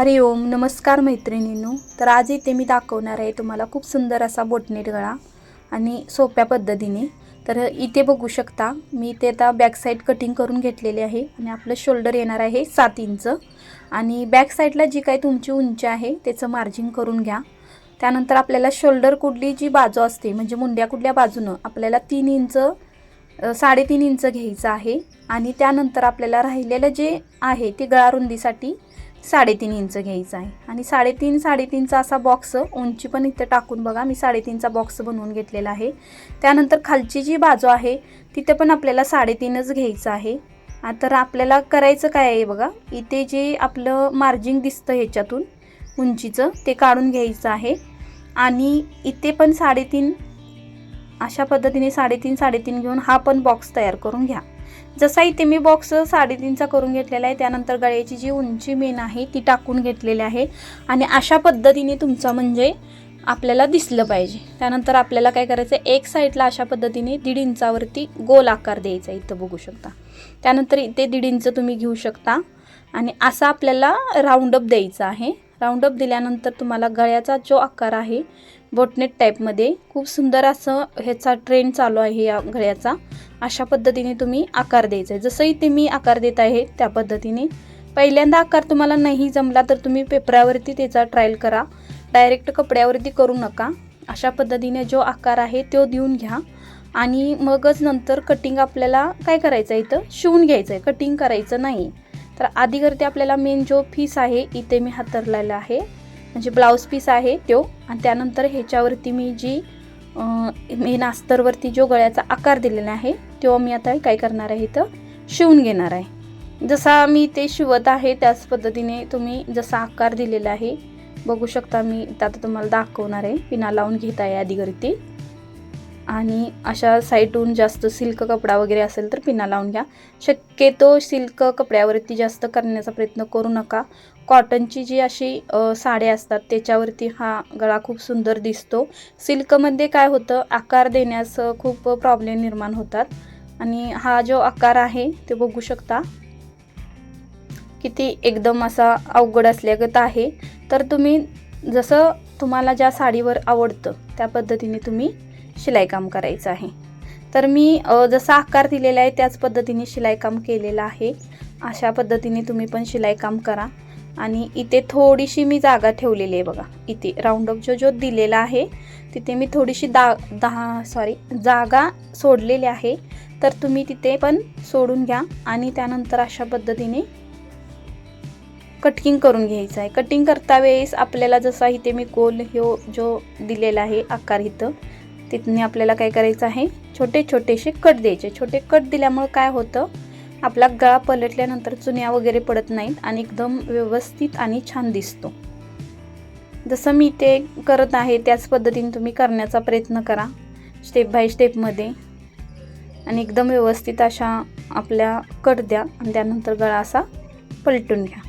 हरि ओम नमस्कार मैत्रिणींनो. तर आज इथे मी दाखवणार आहे तुम्हाला खूप सुंदर असा बोटनेट गळा आणि सोप्या पद्धतीने. तर इथे बघू शकता मी इथे आता बॅक साईड कटिंग करून घेतलेले आहे आणि आपलं शोल्डर येणार आहे सात इंच आणि बॅक साईडला जी काही तुमची उंची आहे त्याचं मार्जिन करून घ्या. त्यानंतर आपल्याला शोल्डर कुठली जी बाजू असते म्हणजे मुंड्या कुठल्या बाजूनं आपल्याला तीन इंच साडेतीन इंच घ्यायचं आहे. आणि त्यानंतर आपल्याला राहिलेलं जे आहे ते गळा रुंदीसाठी साडेतीन इंच घ्यायचं आहे. आणि साडेतीन साडेतीनचा असा बॉक्स उंची पण इथं टाकून बघा. मी साडेतीनचा बॉक्स बनवून घेतलेला आहे. त्यानंतर खालची जी बाजू आहे तिथे पण आपल्याला साडेतीनच घ्यायचं आहे. तर आपल्याला करायचं काय आहे बघा? इथे जे आपलं मार्जिन दिसतं ह्याच्यातून उंचीचं ते काढून घ्यायचं आहे. आणि इथे पण साडेतीन अशा पद्धतीने साडेतीन साडेतीन घेऊन हा पण बॉक्स तयार करून घ्या. जसा इथे मी बॉक्स साडेतीनचा करून घेतलेला आहे त्यानंतर गळ्याची जी उंची मेन आहे ती टाकून घेतलेली आहे. आणि अशा पद्धतीने तुमचा म्हणजे आपल्याला दिसलं पाहिजे. त्यानंतर आपल्याला काय करायचं आहे एक साईडला अशा पद्धतीने दीड इंचावरती गोल आकार द्यायचा इथं बघू शकता. त्यानंतर इथे दीड इंच तुम्ही घेऊ शकता. आणि असा आपल्याला राऊंडअप द्यायचा आहे. राऊंडअप दिल्यानंतर तुम्हाला गळ्याचा जो आकार आहे बोटनेट टाईपमध्ये खूप सुंदर असं ह्याचा ट्रेंड चालू आहे या गळ्याचा. अशा पद्धतीने तुम्ही आकार द्यायचा आहे. जसं इथे मी आकार देत आहे त्या पद्धतीने. पहिल्यांदा आकार तुम्हाला नाही जमला तर तुम्ही पेपरावरती त्याचा ट्रायल करा. डायरेक्ट कपड्यावरती करू नका. अशा पद्धतीने जो आकार आहे तो देऊन घ्या. आणि मगच नंतर कटिंग आपल्याला काय करायचं आहे इथं? शिवून घ्यायचं आहे. कटिंग करायचं नाही. तर आधी करते आपल्याला मेन जो पीस आहे इथे मी हातरलेला आहे. म्हणजे ब्लाऊज पीस आहे तो. आणि त्यानंतर ह्याच्यावरती मी जी मेन अस्तरवरती जो गळ्याचा आकार दिलेला आहे तो मी आता काय करणार आहे इथं? शिवून घेणार आहे. जसा मी ते शिवत आहे त्याच पद्धतीने तुम्ही जसा आकार दिलेला आहे बघू शकता मी आता तुम्हाला दाखवणार आहे. पिना लावून घेत आहे आधी आणि अशा साईटहून जास्त सिल्क कपडा वगैरे असेल तर पिना लावून घ्या. शक्यतो सिल्क कपड्यावरती जास्त करण्याचा प्रयत्न करू नका. कॉटनची जी अशी साड्या असतात त्याच्यावरती हा गळा खूप सुंदर दिसतो. सिल्कमध्ये काय होतं आकार देण्यास खूप प्रॉब्लेम निर्माण होतात. आणि हा जो आकार आहे ते बघू शकता. किती एकदम असा अवघड असल्यागत आहे. तर तुम्ही जसं तुम्हाला ज्या साडीवर आवडतं त्या पद्धतीने तुम्ही शिलाईकाम करायचं आहे. तर मी जसा आकार दिलेला आहे त्याच पद्धतीने शिलाईकाम केलेलं आहे. अशा पद्धतीने तुम्ही पण शिलाईकाम करा. आणि इथे थोडीशी मी जागा ठेवलेली आहे बघा. इथे राऊंडअप जो जो दिलेला आहे तिथे मी थोडीशी दा दहा सॉरी जागा सोडलेली आहे. तर तुम्ही तिथे पण सोडून घ्या आणि त्यानंतर अशा पद्धतीने कटिंग करून घ्यायचं आहे. कटिंग करता वेळेस आपल्याला जसा इथे मी गोल हो जो दिलेला आहे आकार इथं तिथने आपल्याला काय करायचं आहे? छोटे छोटेसे कट द्यायचे. छोटे कट दिल्यामुळं काय होतं? आपला गळा पलटल्यानंतर चुन्या वगैरे पडत नाहीत आणि एकदम व्यवस्थित आणि छान दिसतो. जसं मी ते करत आहे त्याच पद्धतीने तुम्ही करण्याचा प्रयत्न करा स्टेप बाय स्टेपमध्ये आणि एकदम व्यवस्थित अशा आपल्या कट द्या आणि त्यानंतर गळा असा पलटून घ्या.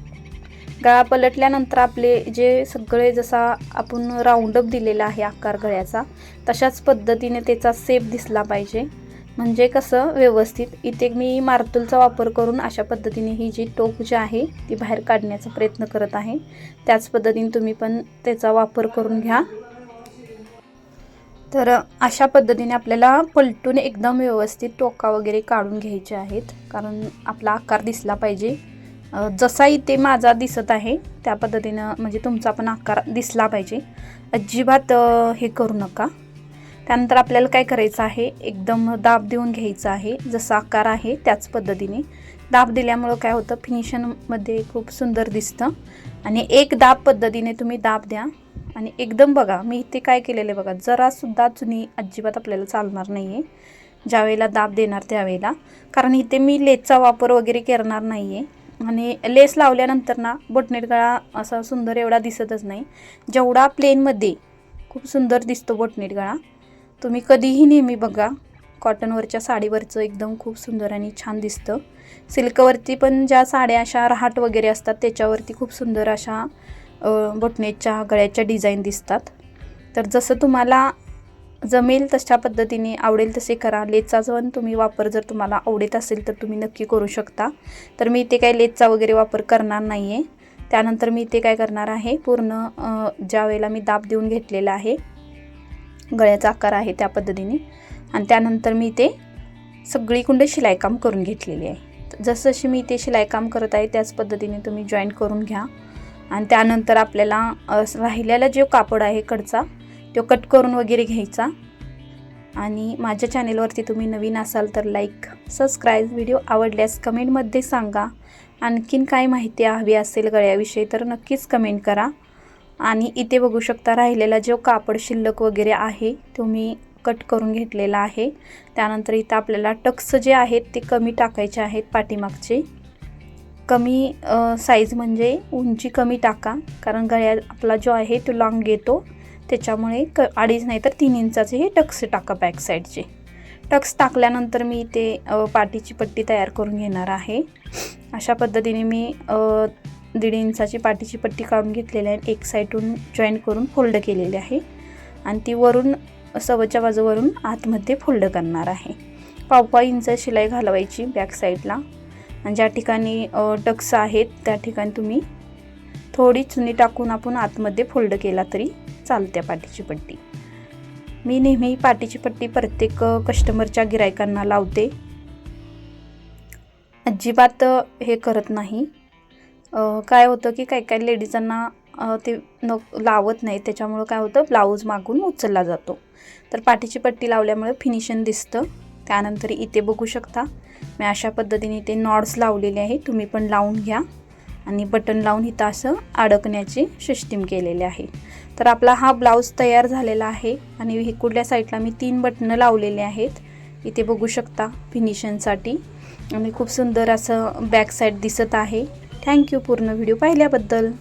गळा पलटल्यानंतर आपले जे सगळे जसा आपण राऊंडअप दिलेला आहे आकार गळ्याचा तशाच पद्धतीने त्याचा सेप दिसला पाहिजे. म्हणजे कसं व्यवस्थित इथे मी मार्तुलचा वापर करून अशा पद्धतीने ही जी टोक जी आहे ती बाहेर काढण्याचा प्रयत्न करत आहे. त्याच पद्धतीने तुम्ही पण त्याचा वापर करून घ्या. तर अशा पद्धतीने आपल्याला पलटून एकदम व्यवस्थित टोका वगैरे काढून घ्यायचे आहेत. कारण आपला आकार दिसला पाहिजे. जसा इथे माझा दिसत आहे त्या पद्धतीनं म्हणजे तुमचा पण आकार दिसला पाहिजे. अजिबात हे करू नका. त्यानंतर आपल्याला काय करायचं आहे एकदम दाब देऊन घ्यायचं आहे जसा आकार आहे त्याच पद्धतीने. दाब दिल्यामुळं काय होतं फिनिशनमध्ये खूप सुंदर दिसतं. आणि एक दाब पद्धतीने तुम्ही दाब द्या. आणि एकदम बघा मी इथे काय केलेलं आहे बघा जरासुद्धा जुनी अजिबात आपल्याला चालणार नाही आहे ज्यावेळेला दाब देणार त्यावेळेला. कारण इथे मी लेचा वापर वगैरे करणार नाही आहे आणि लेस लावल्यानंतर ना बोटनेट गळा असा सुंदर एवढा दिसतच नाही. जेवढा प्लेनमध्ये खूप सुंदर दिसतो बोटनेट गळा तुम्ही कधीही नेहमी बघा कॉटनवरच्या साडीवरचं एकदम खूप सुंदर आणि छान दिसतं. सिल्कवरती पण ज्या साड्या अशा रहाट वगैरे असतात त्याच्यावरती खूप सुंदर अशा बोटनेटच्या गळ्याच्या डिझाईन दिसतात. तर जसं तुम्हाला जमेल तशा पद्धतीने आवडेल तसे करा. लेचा पण तुम्ही वापर जर तुम्हाला आवडत असेल तर तुम्ही नक्की करू शकता. तर मी इथे काही लेचा वगैरे वापर करणार नाही आहे त्यानंतर मी इथे काय करणार आहे पूर्ण ज्या वेळेला मी दाब देऊन घेतलेला आहे गळ्याचा आकार आहे त्या पद्धतीने. आणि त्यानंतर मी ते सगळीकडे शिलाईकाम करून घेतलेली आहे. जसं मी इथे शिलाईकाम करत आहे त्याच पद्धतीने तुम्ही जॉईन करून घ्या. आणि त्यानंतर आपल्याला राहिलेला जो कापड आहे कडचा तो कट करून वगैरे घ्यायचा. आणि माझ्या चॅनेलवरती तुम्ही नवीन असाल तर लाईक सबस्क्राईब व्हिडिओ आवडल्यास कमेंटमध्ये सांगा. आणखीन काय माहिती हवी असेल गळ्याविषयी तर नक्कीच कमेंट करा. आणि इथे बघू शकता राहिलेला जो कापड शिल्लक वगैरे आहे तो मी कट करून घेतलेला आहे. त्यानंतर इथं आपल्याला टक्स जे आहेत ते कमी टाकायचे आहेत पाठीमागचे. कमी साईज म्हणजे उंची कमी टाका कारण गळ्या आपला जो आहे तो लॉंग येतो. त्याच्यामुळे क अडीच नाही तर तीन इंचाचे हे टक्स टाका बॅक साईडचे टक्स टाकल्यानंतर मी ते पाठीची पट्टी तयार करून घेणार आहे. अशा पद्धतीने मी दीड इंचाची पाठीची पट्टी काढून घेतलेली आहे एक साईडून जॉईन करून फोल्ड केलेली आहे. आणि ती वरून सवच्या बाजूवरून आतमध्ये फोल्ड करणार आहे. पावपा इंच शिलाई घालवायची बॅक साईडला आणि ज्या ठिकाणी टक्स आहेत त्या ठिकाणी तुम्ही थोडी चुनी टाकून आपण आतमध्ये फोल्ड केला तरी चालत्या पाठीची पट्टी. मी नेहमी पाठीची पट्टी प्रत्येक कस्टमरच्या गिरायकांना लावते. अजिबात हे करत नाही. काय होतं की काही काही लेडीजांना ते न लावत नाही. त्याच्यामुळं काय होतं? ब्लाऊज मागून उचलला जातो. तर पाठीची पट्टी लावल्यामुळे फिनिशिंग दिसतं. त्यानंतर इथे बघू शकता. मी अशा पद्धतीने ते नॉड्स लावलेले आहे. तुम्ही पण लावून घ्या. आणि बटन लावून इथं असं अडकण्याची सिस्टीम केलेली आहे. तर आपला हा ब्लाऊज तयार झालेला आहे आणि इकडल्या साईडला मी तीन बटणं लावलेले आहेत. इथे बघू शकता फिनिशिंगसाठी. आणि खूप सुंदर असं बॅक साईड दिसत आहे. थँक्यू पूर्ण व्हिडिओ पाहिल्याबद्दल.